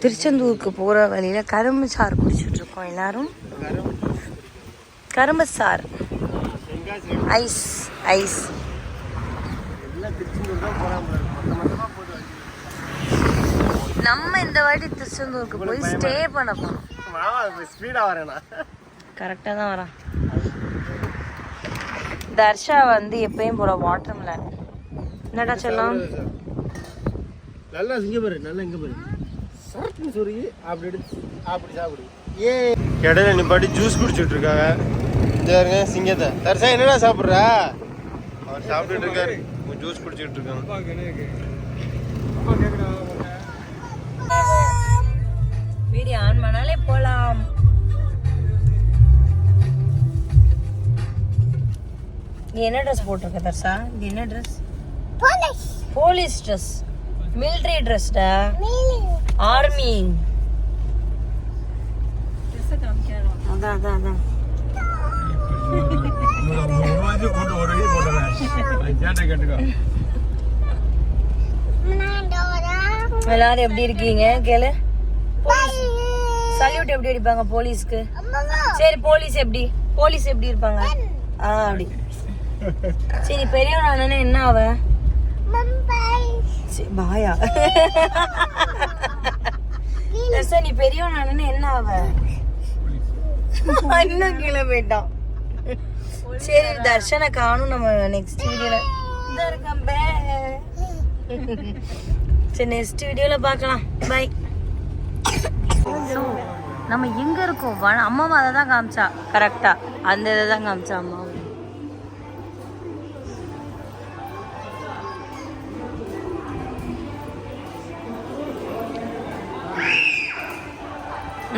திருச்செந்தூருக்கு போகிற வழியில் கரும்பு சாறு குடிச்சிட்ருக்கோம் எல்லாரும் கரும்பு சாறு ஐஸ் ஐஸ் நம்ம இந்த வாட்டி திருச்செந்தூருக்கு போய் ஸ்டே பண்ண போறோம் கரெக்டாக தான் வரான் தர்ஷா வந்து எப்பயும் போல வாட்டர் மிலன் என்னடா சொல்லலாம் நல்லா இங்க பாரு நல்லா இங்க பாரு. சரட்டுன்னு சொருகி அப்படி எடுத்து அப்படி சாப்பிடு. ஏ. இடையில நிப்பாட்டி ஜூஸ் குடிச்சிட்டு இருக்காங்க. இந்த பாருங்க சிங்கத்தை. தர்சா என்னடா சாப்பிட்றா? அவர் சாப்பிட்டுட்டு இருக்காரு. ஜூஸ் குடிச்சிட்டு இருக்காங்க நீ என்ன ட்ரெஸ் போட்டிருக்க தர்ஷா? இது என்ன ட்ரெஸ் போலீஸ் ட்ரெஸ் மிலிட்ரி ட்ரெஸ்டா ஆர்மி அதான் அதான் அதான். எல்லாரும் எப்படி இருக்கீங்க? கேளு. சல்யூட் எப்படி அடிப்பாங்க போலீஸ்க்கு சரி போலீஸ் எப்படி? போலீஸ் எப்படி இருப்பாங்க? ஆ அப்படி. சரி பெரியவன் ஆனானே என்ன ஆவ? சரி, பாயா. தர்ஷா, நீ பெரியவன் ஆனானே என்ன ஆவ? இன்னும் கீழே போயிட்டான். சரி தர்ஷனை காணும் நம்ம நெக்ஸ்ட் வீடியோல இந்த பே. சரி நெக்ஸ்ட் வீடியோல பார்க்கலாம். பாய் நம்ம எங்க இருக்கோம்? வ- அம்மாவை அதை தான் காமிச்சா கரெக்டாக அந்த இதை தான் காமிச்சா அம்மா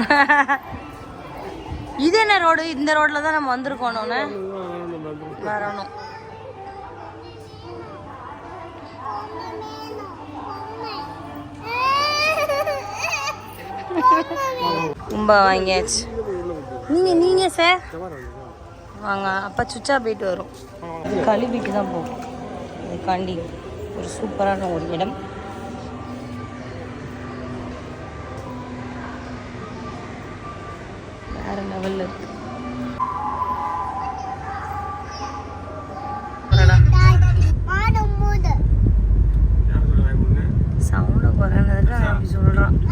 இது என்ன ரோடு? இந்த ரோட்ல தான் நம்ம வந்திருக்கோம். வரணும். ரொம்ப வாங்கியாச்சு. நீங்க நீங்க சார்? வாங்க அப்பா சுச்சா போயிட்டு வரும். கழுவிக்கு தான் போகும் அதுக்காண்டி ஒரு சூப்பரான ஒரு இடம். வேற லெவல்ல இருக்கு. சவுண்டை குறைனதுக்கு அவன் அப்படி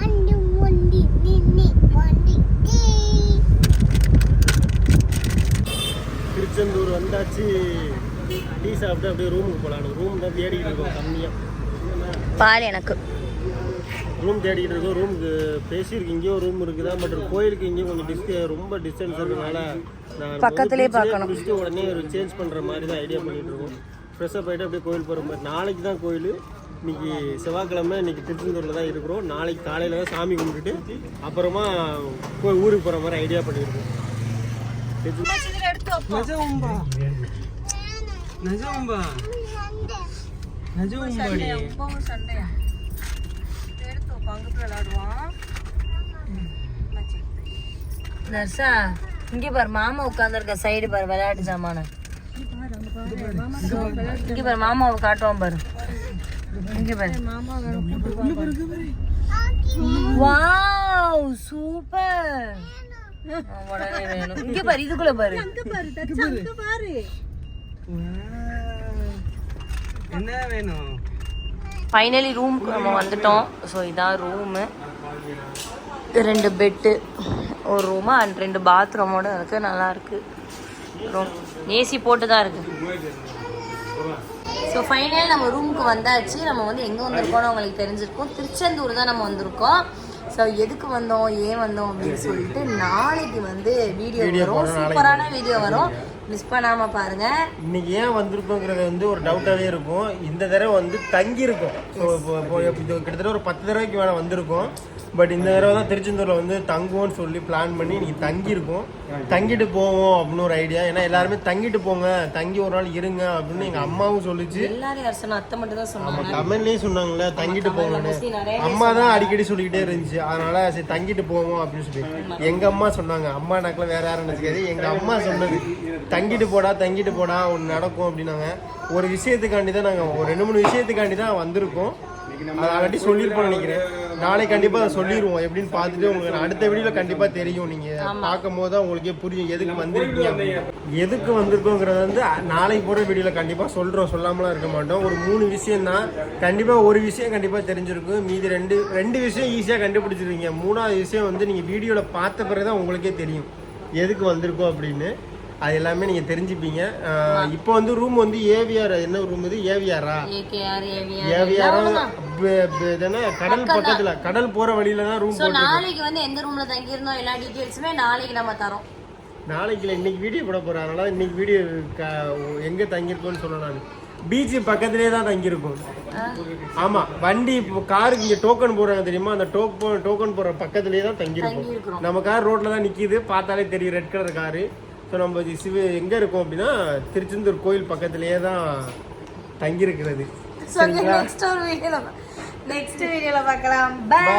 திருச்செந்தூர் வந்தாச்சு. டீ சாப்பிட்டு அப்படியே ரூமுக்கு போகலாம் ரூம் தான் தேடிக்கிட்டு இருக்கோம் கம்மியாக பால் எனக்கு. ரூம் தேடிக்கிட்டு இருக்கோம். ரூமுக்கு பேசியிருக்கு. இங்கேயோ ரூம் இருக்குதா? பட் கோயிலுக்கு இங்கேயும் கொஞ்சம் டிஸ்டே ரொம்ப டிஸ்டன்ஸ் இருக்கனால நான் பக்கத்திலே பார்க்கணும். முடிச்சுட்டு உடனே ஒரு சேஞ்ச் பண்ணுற மாதிரி தான் ஐடியா பண்ணிட்டு இருக்கோம். ஃப்ரெஷ்ஷப் ஆகிட்டு அப்படியே கோயில் போகிற மாதிரி நாளைக்கு தான் கோயில். இன்னைக்கு செவ்வாய்க்கிழமை இன்னைக்கு திருச்செந்தூரில் தான் இருக்கிறோம். நாளைக்கு காலையில் தான் சாமி கும்பிட்டுட்டு அப்புறமா போய் ஊருக்கு போகிற மாதிரி ஐடியா பண்ணியிருக்கோம் நிஜம்பா நிஜம்பா நிஜம்பாடி நர்சா இங்க பாரு மாமா உட்காந்துருக்க சைடு பாரு விளையாட்டு சாமான இங்க பாரு மாமாவை காட்டுவோம் பாரு. இங்க பாரு. Wow super. உடனே வேணும். இங்க பாரு இதுக்குள்ள பாரு. என்ன வேணும்? ஃபைனலி ரூமுக்கு நம்ம வந்துட்டோம். ஸோ இதான் ரூமு ரெண்டு பெட்டு ஒரு ரூமு அண்ட் ரெண்டு பாத்ரூமோட இருக்கு. நல்லா இருக்கு. ரூம் ஏசி போட்டு தான் இருக்கு. ஸோ ஃபைனல் நம்ம ரூமுக்கு வந்தாச்சு. நம்ம வந்து எங்கே வந்திருக்கோம்னு உங்களுக்கு தெரிஞ்சிருக்கும். திருச்செந்தூர் தான் நம்ம வந்திருக்கோம். ஸோ எதுக்கு வந்தோம் ஏன் வந்தோம் அப்படின்னு சொல்லிட்டு நாளைக்கு வந்து வீடியோ வரும். சூப்பரான வீடியோ வரும். மிஸ் பண்ணாமல் பாருங்கள் இன்னைக்கு ஏன் வந்திருக்கோங்கிறது வந்து ஒரு டவுட்டாகவே இருக்கும். இந்த தடவை வந்து தங்கி இருக்கும் ஸோ இப்போ இப்போ இது கிட்டத்தட்ட ஒரு பத்து தடவைக்கு மேலே வந்திருக்கோம். பட் இந்த தடவை தான் திருச்செந்தூரில் வந்து தங்குவோம்னு சொல்லி பிளான் பண்ணி இன்னைக்கு தங்கியிருக்கோம். தங்கிட்டு போவோம் அப்படின்னு ஒரு ஐடியா ஏன்னா எல்லாருமே தங்கிட்டு போங்க தங்கி ஒரு நாள் இருங்க அப்படின்னு எங்கள் அம்மாவும் சொல்லிச்சு. எல்லாரும் அத்தை மட்டும் தான் சொன்னாங்க. நம்ம கமெண்ட்லேயும் சொன்னாங்கல்ல தங்கிட்டு போங்கன்னு அம்மா தான் அடிக்கடி சொல்லிக்கிட்டே இருந்துச்சு. அதனால சரி தங்கிட்டு போவோம் அப்படின்னு சொல்லி. எங்க அம்மா சொன்னாங்க. அம்மா நாக்கில் வேற யாரும் நினைச்சுக்காது எங்க அம்மா சொன்னது தங்கிட்டு போடா தங்கிட்டு போடா ஒன்று நடக்கும் அப்படின்னாங்க. ஒரு விஷயத்துக்காண்டி தான் நாங்கள் ஒரு ரெண்டு மூணு விஷயத்துக்காண்டி தான் வந்திருக்கோம். அதை ஆல்ரெடி சொல்லியிருப்போம் நினைக்கிறேன். நாளைக்கு கண்டிப்பா அதை சொல்லிடுவோம் எப்படின்னு பார்த்துட்டு உங்களுக்கு அடுத்த வீடியோல கண்டிப்பா தெரியும். நீங்க பார்க்கும் போது தான் உங்களுக்கே புரியும் எதுக்கு வந்திருக்கீங்க. எதுக்கு வந்திருக்கோங்கிறது வந்து நாளைக்கு போற வீடியோல கண்டிப்பா சொல்றோம். சொல்லாமலாம் இருக்க மாட்டோம். ஒரு மூணு விஷயம் தான். கண்டிப்பா ஒரு விஷயம் கண்டிப்பா தெரிஞ்சிருக்கும். மீதி ரெண்டு ரெண்டு விஷயம் ஈஸியா கண்டுபிடிச்சிருவீங்க மூணாவது விஷயம் வந்து நீங்க வீடியோல பார்த்த பிறகு தான் உங்களுக்கே தெரியும். எதுக்கு வந்திருக்கோம் அப்படின்னு. அது எல்லாமே நீங்க தெரிஞ்சுப்பீங்க. இப்போ வந்து ரூம் வந்து ஏவிஆர் என்ன ரூம் இது? ஏவிஆரா ஏவிஆர் கடல் பக்கத்துல. கடல் போற வழியில தான் ரூம் நாளைக்கு வந்து எந்த ரூம்ல தங்கியிருந்தோம்? எல்லா டீட்டெயில்ஸுமே நாளைக்கு நம்ம தரோம். நாளைக்கு இல்ல, இன்னைக்கு வீடியோ போட போறேன். அதனால இன்னைக்கு வீடியோ எங்க தங்கியிருக்கோம்னு சொல்ல நான். பீச் பக்கத்துலயே தான் தங்கியிருக்கோம். ஆமா வண்டி இப்போ காருக்கு இங்க டோக்கன் போடுறாங்க தெரியுமா? அந்த டோக்கன் டோக்கன் போடுற பக்கத்துலயே தான் தங்கியிருக்கோம். நம்ம கார் ரோட்ல தான் நிக்குது. பார்த்தாலே தெரியும் ரெட் கலர் காரு ஸோ நம்ம சிவ எங்க இருக்கோம் அப்படின்னா திருச்செந்தூர் கோயில் பக்கத்துலயே தான் தங்கியிருக்கிறது. நெக்ஸ்ட் வீடியோல பார்க்கலாம். பை